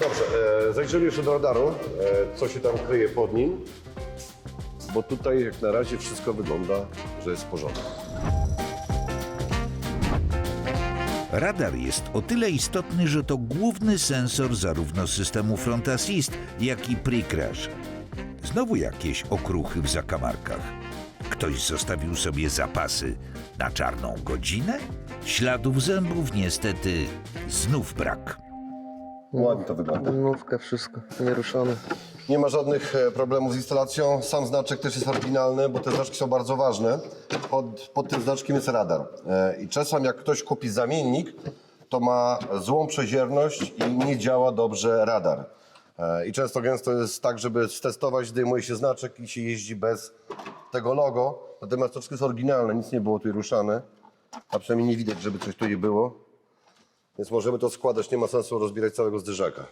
Dobrze, e, zajrzymy jeszcze do radaru, e, co się tam kryje pod nim, bo tutaj jak na razie wszystko wygląda, że jest w porządku. Radar jest o tyle istotny, że to główny sensor zarówno systemu Front Assist, jak i Pre-Crash. Znowu jakieś okruchy w zakamarkach. Ktoś zostawił sobie zapasy na czarną godzinę? Śladów zębów niestety znów brak. Ładnie to wygląda. Nówka, wszystko, nieruszone. Nie ma żadnych e, problemów z instalacją. Sam znaczek też jest oryginalny, bo te znaczki są bardzo ważne. Pod, pod tym znaczkiem jest radar. E, I czasem jak ktoś kupi zamiennik, to ma złą przezierność i nie działa dobrze radar. E, I często gęsto jest tak, żeby stestować, zdejmuje się znaczek i się jeździ bez tego logo. Natomiast troszkę jest oryginalne, nic nie było tutaj ruszane. A przynajmniej nie widać, żeby coś tutaj było. Więc możemy to składać, nie ma sensu rozbierać całego zderzaka.